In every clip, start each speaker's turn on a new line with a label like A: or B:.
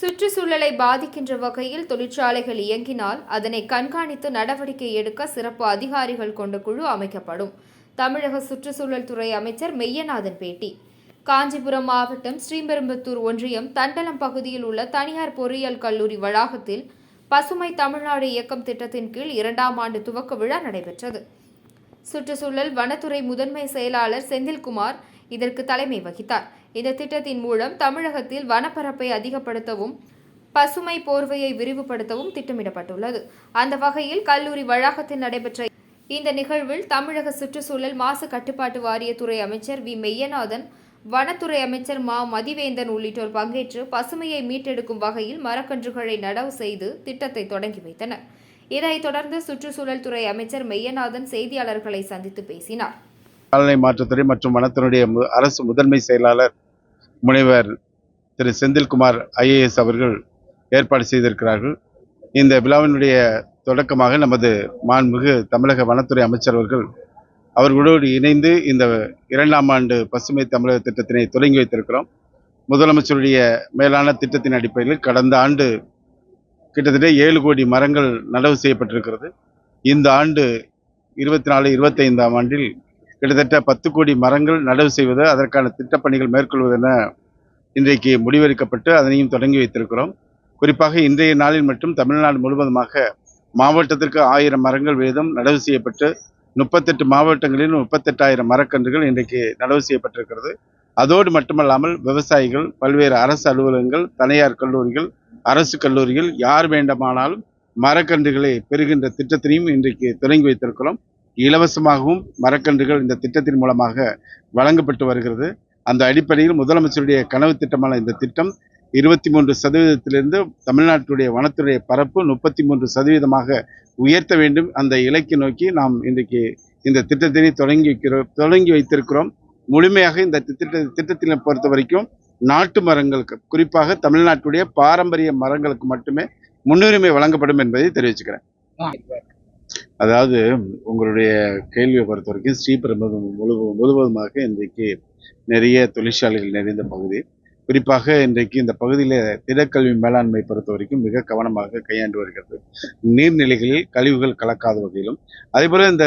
A: சுற்றுச்சூழலை பாதிக்கின்ற வகையில் தொழிற்சாலைகள் இயங்கினால் அதனை கண்காணித்து நடவடிக்கை எடுக்க சிறப்பு அதிகாரிகள் கொண்ட குழு அமைக்கப்படும். தமிழக சுற்றுச்சூழல் துறை அமைச்சர் மெய்யநாதன் பேட்டி. காஞ்சிபுரம் மாவட்டம் ஸ்ரீபெரும்புத்தூர் ஒன்றியம் தண்டலம் பகுதியில் உள்ள தனியார் பொறியியல் கல்லூரி வளாகத்தில் பசுமை தமிழ்நாடு இயக்கம் திட்டத்தின் கீழ் இரண்டாம் ஆண்டு துவக்க விழா நடைபெற்றது. சுற்றுச்சூழல் வனத்துறை முதன்மை செயலாளர் செந்தில்குமார் இதற்கு தலைமை வகித்தார். இந்த திட்டத்தின் மூலம் தமிழகத்தில் வனப்பரப்பை அதிகப்படுத்தவும் பசுமை போர்வையை விரிவுபடுத்தவும் திட்டமிடப்பட்டுள்ளது. அந்த வகையில் கல்லூரி வளாகத்தில் நடைபெற்ற இந்த நிகழ்வில் தமிழக சுற்றுச்சூழல் மாசு கட்டுப்பாட்டு வாரியத்துறை அமைச்சர் வி. மெய்யநாதன் வனத்துறை அமைச்சர் மா. மதிவேந்தன் உள்ளிட்டோர் பங்கேற்று பசுமையை மீட்டெடுக்கும் வகையில் மரக்கன்றுகளை நடவு செய்து திட்டத்தை தொடங்கி வைத்தனர். இதைத் தொடர்ந்து சுற்றுச்சூழல் துறை அமைச்சர் மெய்யநாதன் செய்தியாளர்களை சந்தித்து பேசினார்.
B: கால்நடை மாற்றுத்துறை மற்றும் வனத்தினுடைய மு- அரசு முதன்மை செயலாளர் முனைவர் திரு செந்தில்குமார் ஐஏஎஸ் அவர்கள் ஏற்பாடு செய்திருக்கிறார்கள். இந்த விழாவினுடைய தொடக்கமாக நமது மாண்புமிகு தமிழக வனத்துறை அமைச்சர் அவர்கள் அவர்களோடு இணைந்து இந்த இரண்டாம் ஆண்டு பசுமை தமிழக திட்டத்தினை தொடங்கி வைத்திருக்கிறோம். முதலமைச்சருடைய மேலான திட்டத்தின் அடிப்படையில் கடந்த ஆண்டு கிட்டத்தட்ட ஏழு கோடி மரங்கள் நடவு செய்யப்பட்டிருக்கிறது. இந்த ஆண்டு இருபத்தி நாலு இருபத்தைந்தாம் ஆண்டில் கிட்டத்தட்ட பத்து கோடி மரங்கள் நடவு செய்வது அதற்கான திட்டப்பணிகள் மேற்கொள்வது என இன்றைக்கு முடிவெடுக்கப்பட்டு அதனையும் தொடங்கி வைத்திருக்கிறோம். குறிப்பாக இன்றைய நாளில் மட்டும் தமிழ்நாடு முழுவதுமாக மாவட்டத்திற்கு ஆயிரம் மரங்கள் வீதம் நடவு செய்யப்பட்டு முப்பத்தெட்டு மாவட்டங்களில் முப்பத்தெட்டாயிரம் மரக்கன்றுகள் இன்றைக்கு நடவு செய்யப்பட்டிருக்கிறது. அதோடு மட்டுமல்லாமல் விவசாயிகள் பல்வேறு அரசு அலுவலகங்கள் தனியார் கல்லூரிகள் அரசு கல்லூரிகள் யார் வேண்டுமானாலும் மரக்கன்றுகளை பெறுகின்ற திட்டத்தினையும் இன்றைக்கு தொடங்கி வைத்திருக்கிறோம். இலவசமாகவும் மரக்கன்றுகள் இந்த திட்டத்தின் மூலமாக வழங்கப்பட்டு வருகிறது. அந்த அடிப்படையில் முதலமைச்சருடைய கனவு திட்டமான இந்த திட்டம் இருபத்தி மூன்று சதவீதத்திலிருந்து தமிழ்நாட்டுடைய வனத்துடைய பரப்பு முப்பத்தி மூன்று சதவீதமாக உயர்த்த வேண்டும். அந்த இலக்கை நோக்கி நாம் இன்றைக்கு இந்த திட்டத்தினை தொடங்கி வைக்கிறோம் தொடங்கி வைத்திருக்கிறோம். முழுமையாக இந்த திட்ட திட்டத்தினை பொறுத்த வரைக்கும் நாட்டு மரங்களுக்கு குறிப்பாக தமிழ்நாட்டுடைய பாரம்பரிய மரங்களுக்கு மட்டுமே முன்னுரிமை வழங்கப்படும் என்பதை தெரிவிச்சுக்கிறேன். அதாவது உங்களுடைய கேள்வியை பொறுத்த வரைக்கும் ஸ்ரீபெரும்புதூர் முழு முழுவதுமாக இன்றைக்கு நிறைய தொழிற்சாலைகள் நிறைந்த பகுதி. குறிப்பாக இன்றைக்கு இந்த பகுதியில் திடக்கல்வி மேலாண்மை பொறுத்த வரைக்கும் மிக கவனமாக கையாண்டு வருகிறது. நீர்நிலைகளில் கழிவுகள் கலக்காத வகையிலும் அதேபோல் இந்த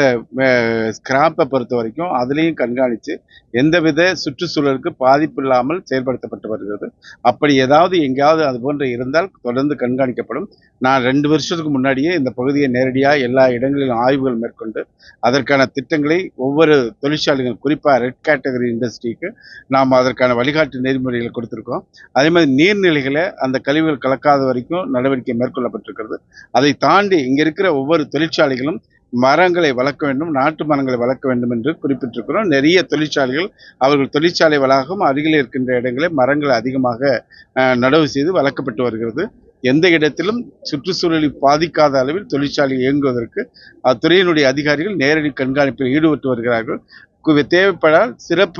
B: ஸ்கிராப்பை பொறுத்த வரைக்கும் அதுலேயும் கண்காணித்து எந்தவித சுற்றுச்சூழலுக்கு பாதிப்பு இல்லாமல் செயல்படுத்தப்பட்டு வருகிறது. அப்படி ஏதாவது எங்கேயாவது அது போன்று இருந்தால் தொடர்ந்து கண்காணிக்கப்படும். நான் ரெண்டு வருஷத்துக்கு முன்னாடியே இந்த பகுதியை நேரடியாக எல்லா இடங்களிலும் ஆய்வுகள் மேற்கொண்டு அதற்கான திட்டங்களை ஒவ்வொரு தொழிற்சாலைகள் குறிப்பாக ரெட் கேட்டகரி இண்டஸ்ட்ரிக்கு நாம் அதற்கான வழிகாட்டு நெறிமுறைகளை எடுத்திருக்கோம். அதே மாதிரி நீர்நிலைகளை அந்த கழிவுகள் கலக்காத வரைக்கும் நடவடிக்கை மேற்கொள்ளப்பட்டிருக்கிறது. அதை தாண்டி இங்கே இருக்கிற ஒவ்வொரு தொழிற்சாலைகளும் மரங்களை வளர்க்க வேண்டும் நாட்டு மரங்களை வளர்க்க வேண்டும் என்று குறிப்பிட்டிருக்கிறோம். நிறைய தொழிற்சாலைகள் அவர்கள் தொழிற்சாலை வளாகம் அருகில் இருக்கின்ற இடங்களை மரங்களை அதிகமாக நடவு செய்து வளர்க்கப்பட்டு வருகிறது. எந்த இடத்திலும் சுற்றுச்சூழலை பாதிக்காத அளவில் தொழிற்சாலை இயங்குவதற்கு அத்துறையினுடைய அதிகாரிகள் நேரடி கண்காணிப்பில் ஈடுபட்டு வருகிறார்கள். தேவைப்படால் சிறப்பு